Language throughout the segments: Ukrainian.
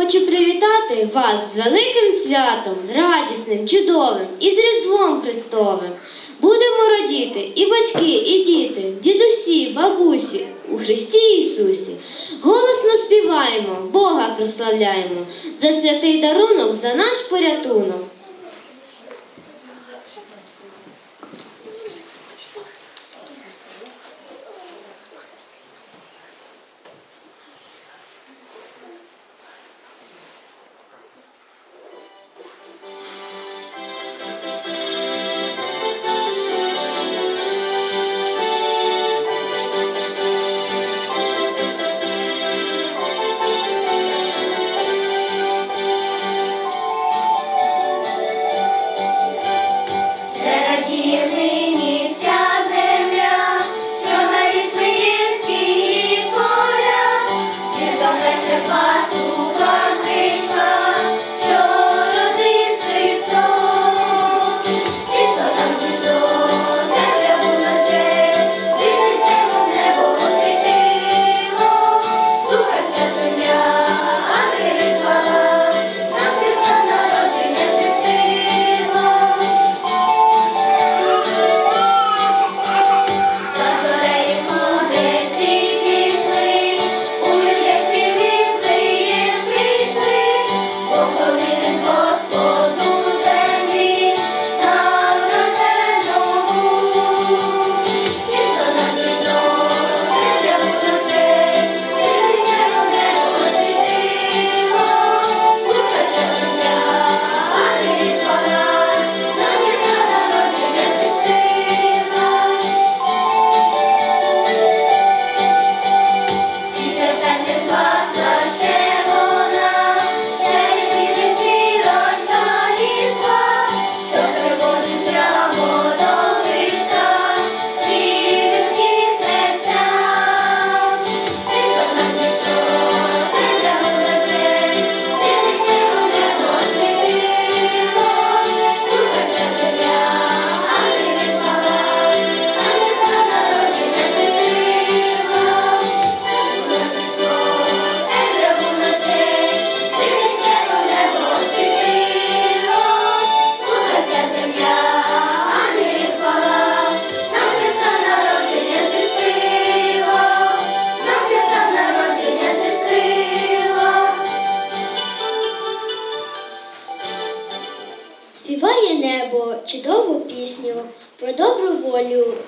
хочу привітати вас з великим святом, радісним, чудовим і з Різдвом Христовим. Будемо радіти і батьки, і діти, дідусі, бабусі у Христі Ісусі. Голосно співаємо, Бога прославляємо за святий дарунок, за наш порятунок. Радіє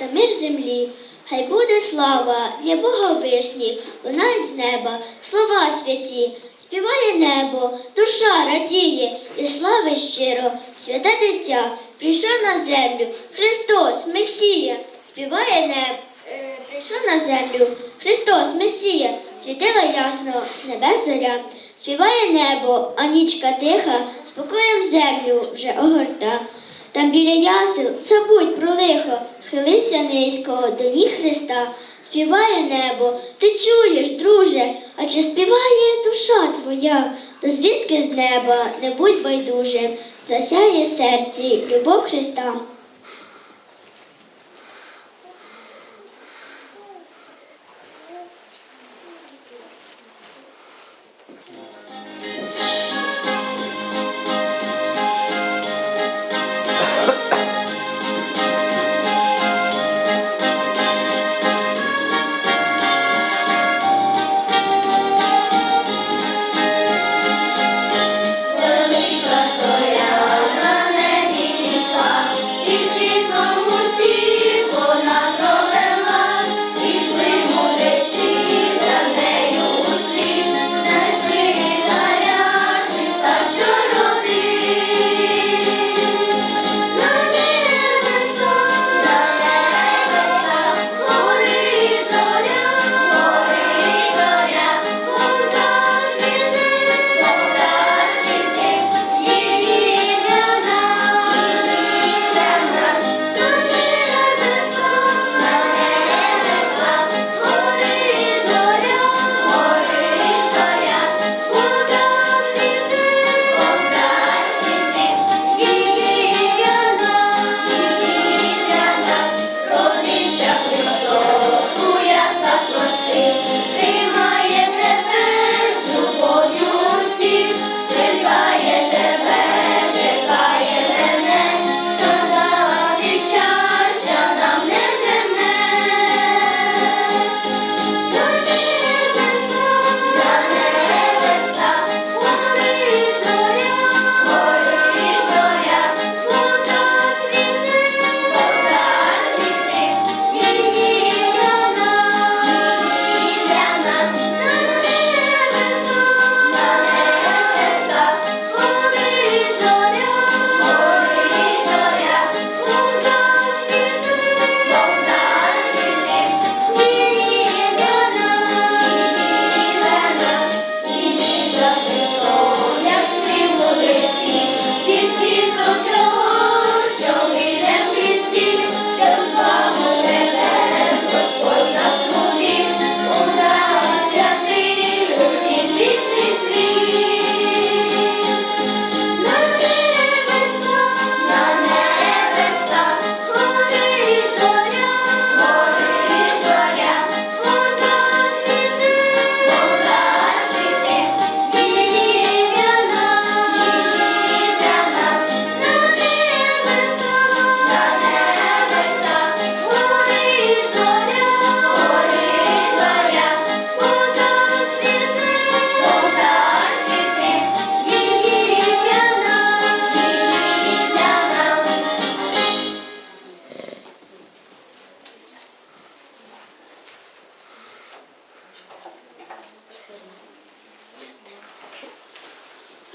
та мир землі. Хай буде слава для Бога вишні, лунають з неба слова святі. Співає небо, душа радіє і слави щиро, святе дитя прийшов на землю, Христос, Месія, співає небо, е, прийшов на землю, Христос, Месія, світила ясно, небес зоря. Співає небо, а нічка тиха, спокоєм землю вже огорта. Там біля ясел забудь про лихо, схилися низько до ніг Христа. Співає небо, ти чуєш, друже, а чи співає душа твоя? До звістки з неба не будь байдужим, засяє серці любов Христа.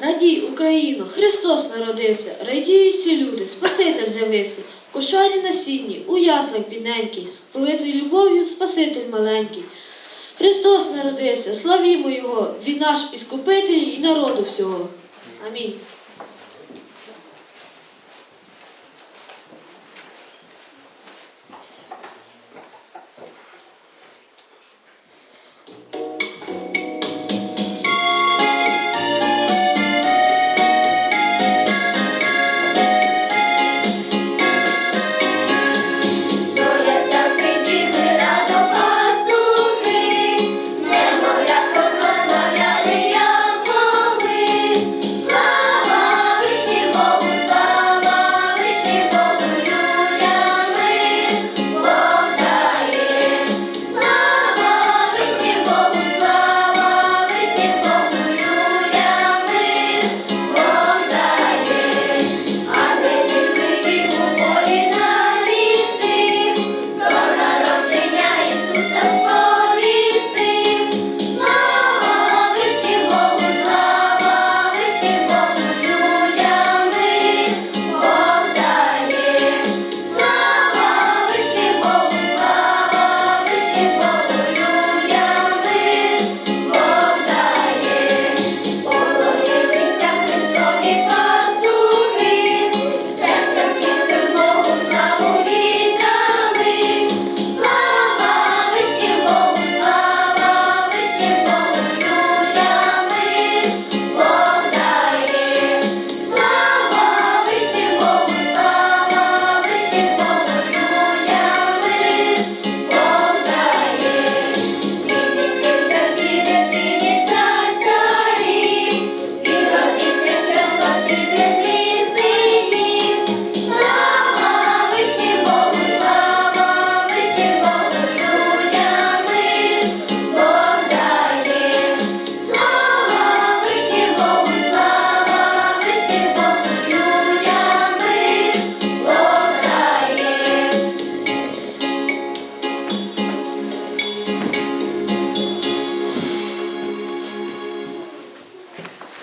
Радій, Україно, Христос народився, радіють ці люди, Спаситель з'явився. В кошарі на сідні, у яслах бідненький, сповитий любов'ю Спаситель маленький. Христос народився, славімо Його, Він наш іскупитель і народу всього. Амінь.